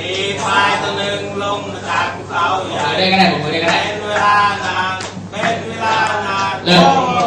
มีควายตัวหนึ่งลงมาจากภูเขาใหญ่มือได้ก็ได้ผมมือได้ก็ได้เป็นเวลานานเป็นเวลานานเริ่ม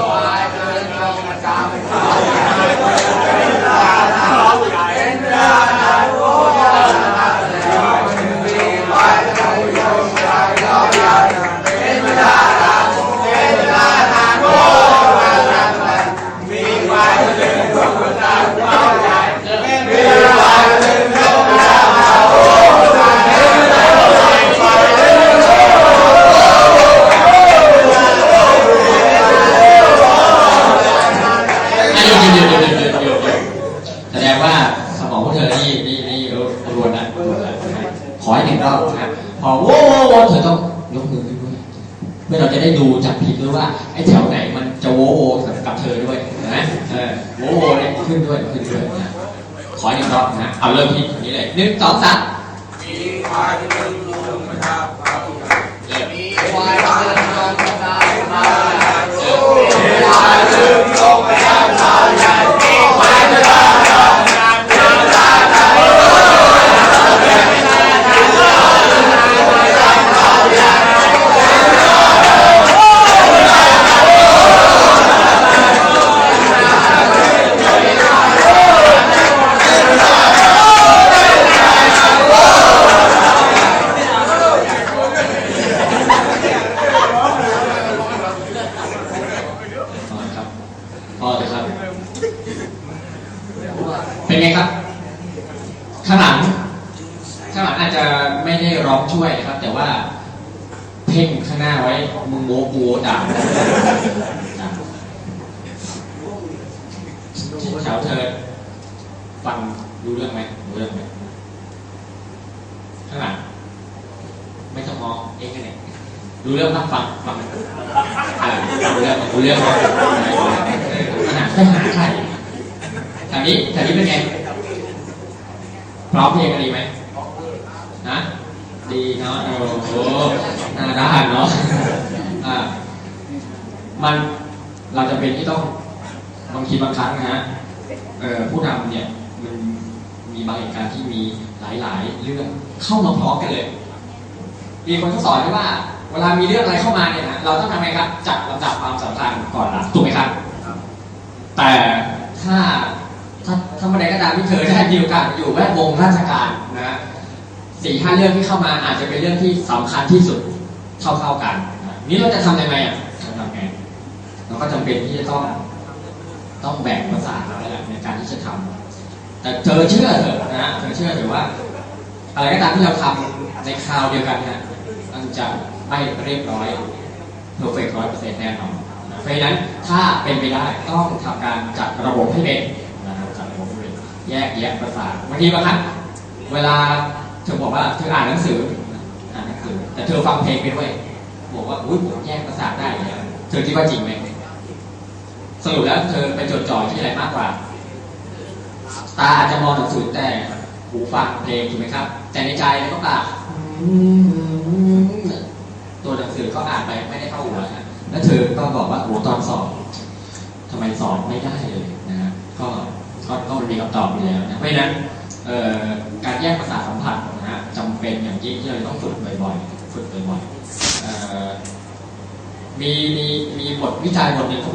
นี่นี่นี่รวนนะรวนนะขอให้หนึ่งรอบนะพอโว้โว้โว้เธอต้องยกมือขึ้นด้วยเพื่อเราจะได้ดูจับผิดด้วยว่าไอ้แถวไหนมันจะโว้โวกับกับเธอด้วยนะเออโว้โวเนี่ยขึ้นด้วยขึ้นด้วยนะขอให้หนึ่งรอบนะเอาเริ่มที่คนนี้เลยหนึ่งสองสามมีควายตัวหนึ่งลงมาจากภูเขาใหญ่เริ่มมีควาย เป็นไงครับ ข้างหลัง ข้างหลังอาจจะไม่ได้ร้องช่วยนะครับ แต่ว่า เพ่งข้างหน้าไว้ มึงโมกูด่าด่าแถวเธอฟังรู้เรื่องไหมรู้เรื่องไหมข้างหลังไม่ต้องมองเองกันเนี่ยรู้เรื่องต้องฟังฟังรู้เรื่องรู้เรื่องขนาดไปหาใคร ทางนี้ทางนี้เป็นไง พร้อมเพลงกันดีไหมนะดีเนาะ โอ้โหน่าด้านเนาะอ่ามันเราจะเป็นที่ต้องบางทีบางครั้งนะฮะเอ่อผู้นำเนี่ยมันมีบางเหตุการณ์ที่มีหลายๆ เรื่องเข้ามาพร้อมกันเลยมีคนเขาสอนไว้ว่า เวลามีเรื่องอะไรเข้ามาเนี่ยนะเราต้องทำไงครับ จัดลำดับความสำคัญก่อนหลังถูกไหมครับ แต่ถ้าถ้า ที่เธอได้มีโอกาสอยู่แวดวงราชการนะสี่ห้าเรื่องที่เข้ามาอาจจะเป็นเรื่องที่สำคัญที่สุดเท่าๆกัน นี่เราจะทำยังไงอะจะทำไงเราก็จำเป็นที่จะต้องต้องแบ่งภาษาเราแล้วในการที่จะทำแต่เธอเชื่อเถอะนะเธอเชื่อเถอะว่า อะไรก็ตามที่เราทำในคราวเดียวกันนี่มันจะไม่เรียบร้อยเพอร์เฟกต์ร้อยเปอร์เซ็นต์แน่นอนเพราะฉะนั้นถ้าเป็นไปได้ต้องทำการจัดระบบให้เป็น แยกแยะประสาทบางทีบางครั้งเวลาเธอบอกว่าเธออ่านหนังสืออ่านหนังสือ แต่เธอฟังเพลงไปด้วยบอกว่าอุ้ยผมแยกประสาทได้เนี่ยเธอคิดว่าจริงไหมสรุปแล้วเธอไปจดจ่อที่อะไรมากกว่า ตาอาจจะมองหนังสือแต่หูฟังเพลงถูกไหมครับ แต่ในใจแล้วก็ปากตัวหนังสือเขาอ่านไปไม่ได้เข้าหัวนะแล้วเธอก็บอกว่าโอ้ตอนสอบทำไมสอบไม่ได้เลยนะฮะก็ ก็มีคำตอบอยู่แล้วนะเพราะฉะนั้นการแยกภาษาสัมผัสนะฮะจำเป็นอย่างยิ่งที่เราต้องฝึกบ่อยๆฝึกบ่อยๆมีมีมีบทวิจัยบทหนึ่ง